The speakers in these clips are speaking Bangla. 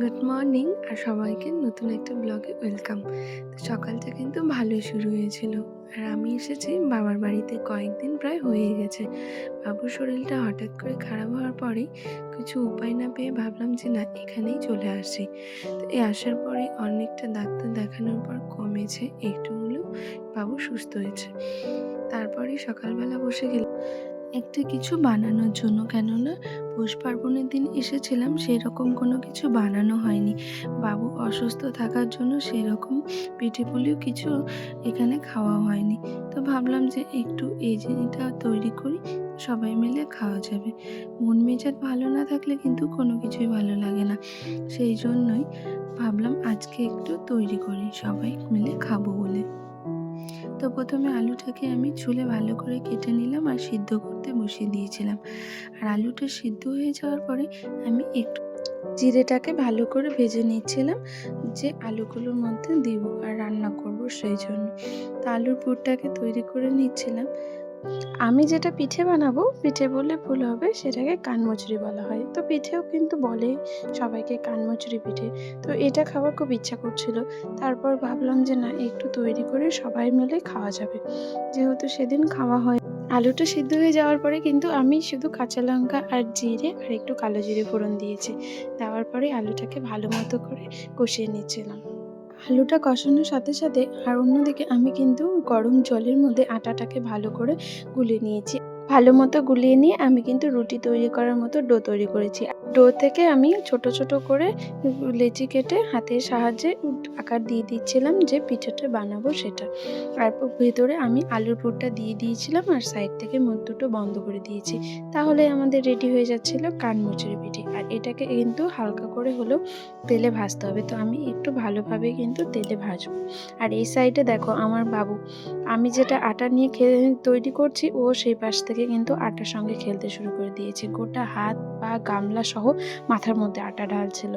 গুড মর্নিং আর সবাইকে নতুন একটা ব্লগে ওয়েলকাম তো সকালটা কিন্তু ভালোই শুরু হয়েছিল। আর আমি এসেছি বাবার বাড়িতে কয়েকদিন প্রায় হয়ে গেছে। বাবুর শরীরটা হঠাৎ করে খারাপ হওয়ার পরেই কিছু উপায় না পেয়ে ভাবলাম যে না, এখানেই চলে আসি। তো এই আসার পরে অনেকটা ডাক্তার দেখানোর পর কমেছে একটু হলেও বাবু সুস্থ হয়েছে। তারপরে সকালবেলা বসে গেলাম। একটা কিছু বানানোর জন্য। কেননা পৌষ পার্বণের দিন এসেছিলাম, সেরকম কোনো কিছু বানানো হয়নি। বাবু অসুস্থ থাকার জন্য সেরকম পিঠে পুলিও কিছু এখানে খাওয়া হয়নি। তো ভাবলাম যে একটু এই জিনিসটা তৈরি করি, সবাই মিলে খাওয়া যাবে। মন মেজাজ ভালো না থাকলে কিন্তু কোনো কিছুই ভালো লাগে না। সেই জন্যই ভাবলাম আজকে একটু তৈরি করি, সবাই মিলে খাব বলে। তো প্রথমে আলুটাকে আমি চুলে ভালো করে কেটে নিলাম আর সিদ্ধ করতে বসিয়ে দিয়েছিলাম। আর আলুটা সিদ্ধ হয়ে যাওয়ার পরে আমি একটু জিরেটাকে ভালো করে ভেজে নিচ্ছিলাম যে আলুগুলোর মধ্যে দিব আর রান্না করব সেই জন্য। তো আলুর পুরটাকে তৈরি করে নিচ্ছিলাম। আমি যেটা পিঠে বানাবো, পিঠে বললে ভুল হবে, সেটাকে কানমচুরি বলা হয়। তো পিঠেও কিন্তু বলে সবাইকে কানমচুরি পিঠে। তো এটা খাওয়ার খুব ইচ্ছা করছিল। তারপর ভাবলাম যে না, একটু তৈরি করে সবাই মিলে খাওয়া যাবে। যেহেতু সেদিন খাওয়া হয়, আলুটা সিদ্ধ হয়ে যাওয়ার পরে কিন্তু আমি শুধু কাঁচা লঙ্কা আর জিরে আর একটু কালো জিরে ফোড়ন দিয়েছি। দেওয়ার পরে আলুটাকে ভালো মতো করে কষিয়ে নিচ্ছিলাম। আলুটা কষানোর সাথে সাথে আর অন্যদিকে আমি কিন্তু গরম জলের মধ্যে আটাটাকে ভালো করে গুলিয়ে নিয়েছি। ভালো মতো গুলিয়ে নিয়ে আমি কিন্তু রুটি তৈরি করার মতো ডো তৈরি করেছি। ডো থেকে আমি ছোট ছোট করে লেচি কেটে হাতের সাহায্যে আকার দিয়ে দিচ্ছিলাম যে পিঠাটা বানাবো সেটা। আর ভেতরে আমি আলুর পুরটা দিয়ে দিয়েছিলাম আর সাইড থেকে মুখ দুটো বন্ধ করে দিয়েছি। তাহলে আমাদের রেডি হয়ে যাচ্ছিল কানমুচুরি পিঠে। এটাকে কিন্তু হালকা করে হলেও তেলে ভাজতে হবে। তো আমি একটু ভালোভাবে কিন্তু তেলে ভাজবো। আর এই সাইডে দেখো আমার বাবু, আমি যেটা আটা নিয়ে তৈরি করছি, ও সেই পাশ থেকে কিন্তু আটার সঙ্গে খেলতে শুরু করে দিয়েছে। গোটা হাত পা, গামলা সহ মাথার মধ্যে আটা ঢালছিল।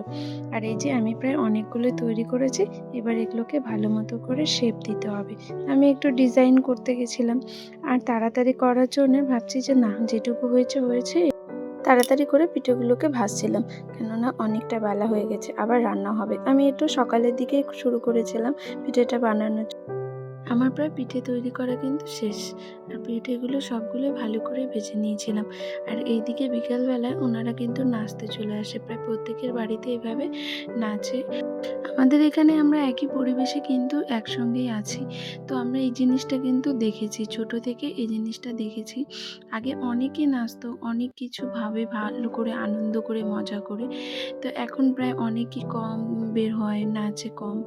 আর এই যে আমি প্রায় অনেকগুলো তৈরি করেছি, এবার এগুলোকে ভালো মতো করে শেপ দিতে হবে। আমি একটু ডিজাইন করতে গেছিলাম, আর তাড়াতাড়ি করার জন্য ভাবছি যে না, যেটুকু হয়েছে হয়েছে। তাড়াতাড়ি করে পিঠেগুলোকে ভাজছিলাম, কেননা অনেকটা বেলা হয়ে গেছে, আবার রান্না হবে। আমি একটু সকালের দিকে শুরু করেছিলাম পিঠেটা বানানোর আমার প্রায় পিঠে তৈরি করা কিন্তু শেষ। আর পিঠেগুলো সবগুলো ভালো করে ভেজে নিয়েছিলাম। আর এইদিকে বিকালবেলায় ওনারা কিন্তু নাচতে চলে আসে। প্রায় প্রত্যেকের বাড়িতে এভাবে নাচে। আমাদের এখানে আমরা একই পরিবেশে কিন্তু একসঙ্গেই আছি। তো আমরা এই জিনিসটা কিন্তু দেখেছি। ছোট থেকে এই জিনিসটা দেখেছি। আগে অনেকে নাচতো, অনেক কিছু ভাবে, ভালো করে, আনন্দ করে, মজা করে। তো এখন প্রায় অনেকই কম বের হয়, নাচে কম।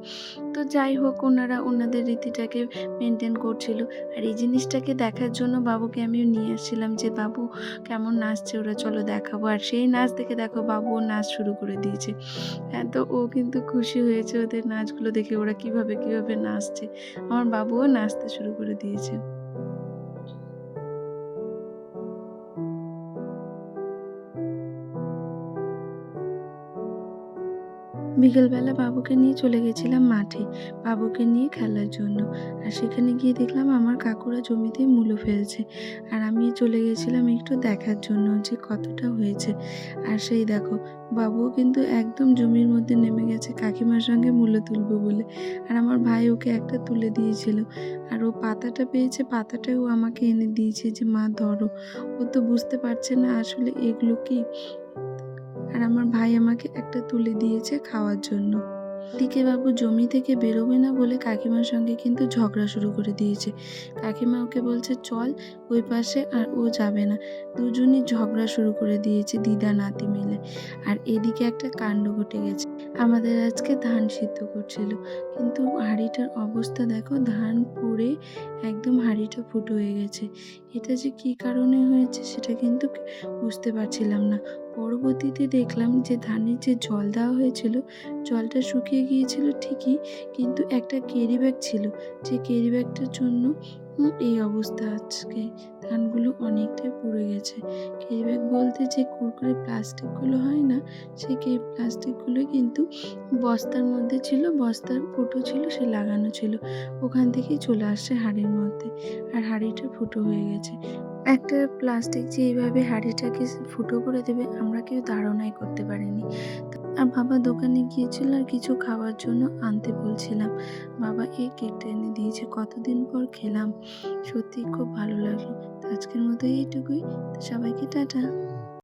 তো যাই হোক, ওনারা, ওনাদের রীতিটাকে মেনটেন করছিল। আর এই জিনিসটাকে দেখার জন্য বাবুকে আমি নিয়ে আসছিলাম যে, বাবু, কেমন নাচছে ওরা? চলো দেখাবো। আর সেই নাচ দেখে দেখো বাবু নাচ শুরু করে দিয়েছে। হ্যাঁ তো ও কিন্তু খুশি হয়েছে ওদের নাচগুলো দেখে। ওরা কীভাবে কীভাবে নাচছে? আমার বাবুও নাচতে শুরু করে দিয়েছে। বিকেলবেলা বাবুকে নিয়ে চলে গেছিলাম মাঠে, বাবুকে নিয়ে খেলার জন্য। আর সেখানে গিয়ে দেখলাম আমার কাকুরা জমিতে মূলো ফেলছে। আর আমি চলে গেছিলাম একটু দেখার জন্য যে কতটা হয়েছে। আর সেই দেখো, বাবুও কিন্তু একদম জমির মধ্যে নেমে গেছে, কাকিমার সঙ্গে মূলো তুলবো বলে। আর আমার ভাই ওকে একটা তুলে দিয়েছিল। আর ও পাতাটা পেয়েছে, পাতাটাও আমাকে এনে দিয়েছে যে, মা, ধরো। ও তো বুঝতে পারছে না আসলে এগুলো কি। আর আমার ভাই আমাকে একটা তুলে দিয়েছে খাওয়ার জন্য। দিকে বাবু জমি থেকে বেরোবে না বলে কাকিমার সঙ্গে কিন্তু ঝগড়া শুরু করে দিয়েছে। কাকিমা ওকে বলছে, চল ওই পাশে আর ও যাবে না। দুজনই ঝগড়া শুরু করে দিয়েছে দিদা নাতি মিলে। আর এদিকে একটা কাণ্ড ঘটে গেছে। আমাদের আজকে ধান সিদ্ধ করছিল। কিন্তু হাঁড়িটার অবস্থা দেখো, ধান পুড়ে একদম হাঁড়িটা ফুটো হয়ে গেছে। এটা যে কী কারণে হয়েছে সেটা কিন্তু বুঝতে পারছিলাম না। পরবর্তীতে দেখলাম যে ধানের যে জল দেওয়া হয়েছিল, জলটা শুকিয়ে গিয়েছিল ঠিকই, কিন্তু একটা ক্যারি ব্যাগ ছিল। যে ক্যারি ব্যাগটার জন্য এই অবস্থা আজকে। ধানগুলো অনেকটাই পুড়ে গেছে। ক্যারি ব্যাগ বলতে যে কুরকুরে প্লাস্টিকগুলো হয় না সেই কে প্লাস্টিকগুলো কিন্তু বস্তার মধ্যে ছিল, বস্তার ফুটো ছিল, সে লাগানো ছিল। ওখান থেকেই চলে আসছে হাড়ির মধ্যে। আর হাড়িটা ফুটো হয়ে গেছে। একটা প্লাস্টিক যে এইভাবে হাঁড়িটাকে ফুটো করে দেবে, আমরা কেউ ধারণাই করতে পারিনি। আর বাবা দোকানে গিয়েছিল আর কিছু খাওয়ার জন্য আনতে বলছিলাম। বাবা এই কেকটা এনে দিয়েছে, কতদিন পর খেলাম। সত্যি খুব ভালো লাগল। আজকের মতো এইটুকুই। সবাইকে টাটা।